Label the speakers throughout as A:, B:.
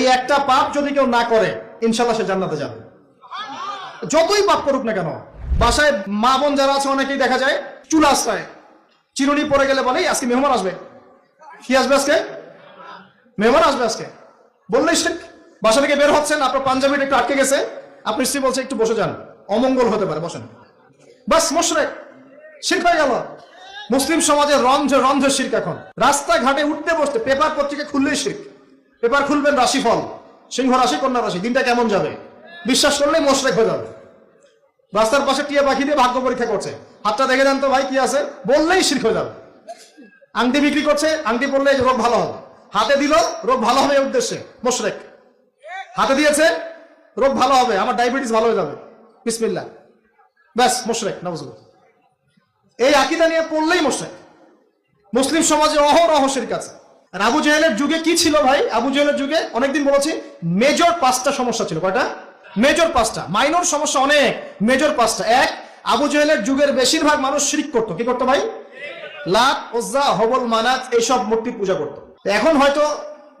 A: এই একটা পাপ যদি কেউ না করে, ইনশাল্লাহ সে জান্নাতে যাবে। যতই পাপ করুক না কেন, বাসায় মা বোন যারা আছে, অনেকেই দেখা যায় চুল আশ্রয়। চিরুনি পরে গেলে বলে আজকে মেহমান আসবে। কি আসবে আজকে? মেহমান আসবে আজকে। বললেই সে বাসা থেকে বের হচ্ছেন, আপনার পাঞ্জাবিটা একটু আটকে গেছে। আপনি স্ত্রী বলছে, একটু বসে যান। অমঙ্গল হতে পারে, বসেন। বাস মশরে শির্ক হয়ে গেল। মুসলিম সমাজে রন্ধে রন্ধে শির্ক এখন। রাস্তাঘাটে উঠতে বসতে, পেপার পত্রিকা খুললেই শির্ক। পেপার খুলবেন রাশিফল, সিংহ রাশি, কন্যা রাশি, দিনটা কেমন যাবে? বিশ্বাস করলেই মোশরেক হয়ে যাবে। রাস্তার পাশে টিয়া পাখি দিয়ে ভাগ্য পরীক্ষা করছে। হাতটা দেখে দেন তো ভাই কি আছে? বললেই শির্ক হয়ে যাবে। আংটি বিক্রি করছে, আংটি পড়লে রোগ ভালো হবে। হাতে দিল, রোগ ভালো হবে উদ্দেশ্যে মোশরেক হাতে দিয়েছে, রোগ ভালো হবে, আমার ডায়াবেটিস ভালো হয়ে যাবে। বিসমিল্লাহ। ব্যাস মোশরেক নবজুল এই আকিদা নিয়ে পড়লেই মোশরেক মুসলিম সমাজে অহরহ শিরক আছে আর আবু জাহেলের যুগে কি ছিল ভাই? আবু জাহেলের যুগে অনেকদিন বলেছি মেজর পাঁচটা সমস্যা ছিল। কয়টা? মেজর পাঁচটা। মাইনর সমস্যা অনেক। মেজর পাঁচটা। এক, আবু জাহেলের যুগের বেশিরভাগ মানুষ শিরিক করতো। কি করতো ভাই? লাত ওজ্জা হবল, মানাত, এইসব মূর্তি পূজা করতো। এখন হয়তো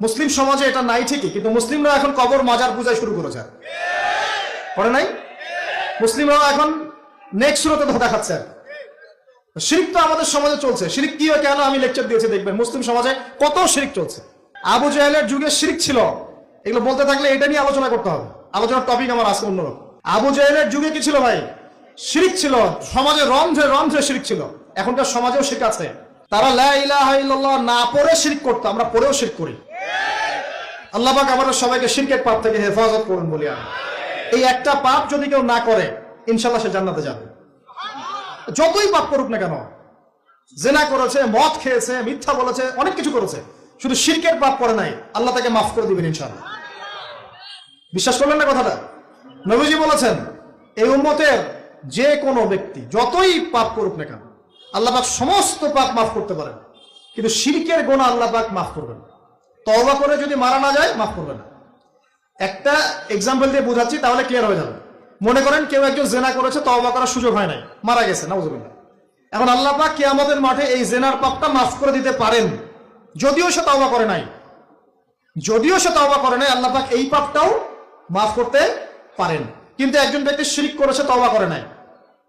A: মুসলিম সমাজে এটা নাই ঠিকই, কিন্তু মুসলিমরা এখন কবর, মাজার পূজা শুরু করেছে। করে নাই? মুসলিমরাও এখন নেক্সট শুরুতে ধোকা খাচ্ছে শিরিক তো আমাদের সমাজে চলছে। শিরিক কি হয় কেন আমি লেকচার দিয়েছি দেখবেন। মুসলিম সমাজে কত শিরিক চলছে। আবু জাহেলের যুগে শিরিক ছিল। এগুলো বলতে থাকলে এটা নিয়ে আলোচনা করতে হবে। আলোচনার টপিক আমার আজকে অন্যরকম। আবু জাহেলের যুগে কি ছিল ভাই? শিরিক ছিল। সমাজে রন্ধ্রে রন্ধ্রে শিরিক ছিল। এখনকার সমাজেও শিরিক আছে। তারা লা ইলাহা ইল্লাল্লাহ না পড়ে শিরিক করতো। আমরা পড়েও শিরিক করি। আল্লাহ পাক আমাদের সবাইকে শিরকের পাপ থেকে হেফাজত করুন বলি আমি। এই একটা পাপ যদি কেউ না করে, ইনশাল্লাহ সে জান্নাতে যাবে। যতই পাপ করুক না কেন, জেনা করেছে, মদ খেয়েছে, মিথ্যা বলেছে, অনেক কিছু করেছে, শুধু শিরকের পাপ করে নাই, আল্লাহ তাকে মাফ করে দিবেন ইনশাল্লাহ বিশ্বাস করলেন না কথাটা? নবীজি বলেছেন এই উম্মতের যে কোনো ব্যক্তি যতই পাপ করুক না কেন, আল্লাহ পাক সমস্ত পাপ মাফ করতে পারেন। কিন্তু শিরকের গোনা আল্লাহ পাক মাফ করবেন না। তওবা করে যদি মারা না যায়, মাফ করবে না। একটা এক্সাম্পল দিয়ে বোঝাচ্ছি, তাহলে ক্লিয়ার হয়ে যাবে। মনে করেন কেউ একজন জেনা করেছে, তওবা করার সুযোগ হয় নাই। মারা গেছে, নাউজুবিল্লাহ। এখন আল্লাহ পাক কিয়ামতের মাঠে এই জেনার পাপটা মাফ করে দিতে পারেন। যদিও সে তওবা করে নাই। যদিও সে তওবা করে নাই, আল্লাহ পাক এই পাপটাও মাফ করতে পারেন। কিন্তু একজন ব্যক্তি শিরিক করেছে, তওবা করে নাই।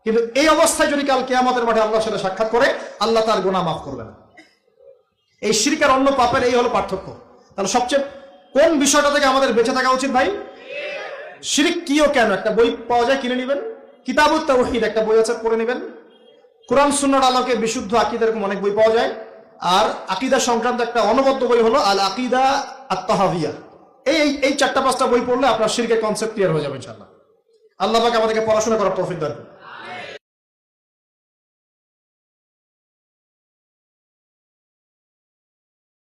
A: কিন্তু এই অবস্থায় যদি কাল কিয়ামতের মাঠে আল্লাহর সাথে সাক্ষাৎ করে, আল্লাহ তার গুনাহ মাফ করবে না এই শিরিক আর অন্য পাপের এই হলো পার্থক্য। তাহলে সবচেয়ে কোন বিষয়টা থেকে আমাদের বেঁচে থাকা উচিত ভাই? শিরিক কিও কেন? একটা বই পাওয়া যায়, কিনে নেবেন। কিতাবুত তাওহীদ একটা বই আছে, পড়ে নেবেন। কোরআন সুন্নার আলোকে বিশুদ্ধ আকিদা এরকম অনেক বই পাওয়া যায়। আর আকিদা সংক্রান্ত একটা অনবদ্য বই হলো আল আকিদা আত্মাহাবিয়া এই, এই- চারটা পাঁচটা বই পড়লে আপনার শিরকের কনসেপ্ট ক্লিয়ার হয়ে যাবে ইনশাল্লাহ আল্লাহ পাকে আমাদেরকে পড়াশোনা করার প্রফিট দরকার।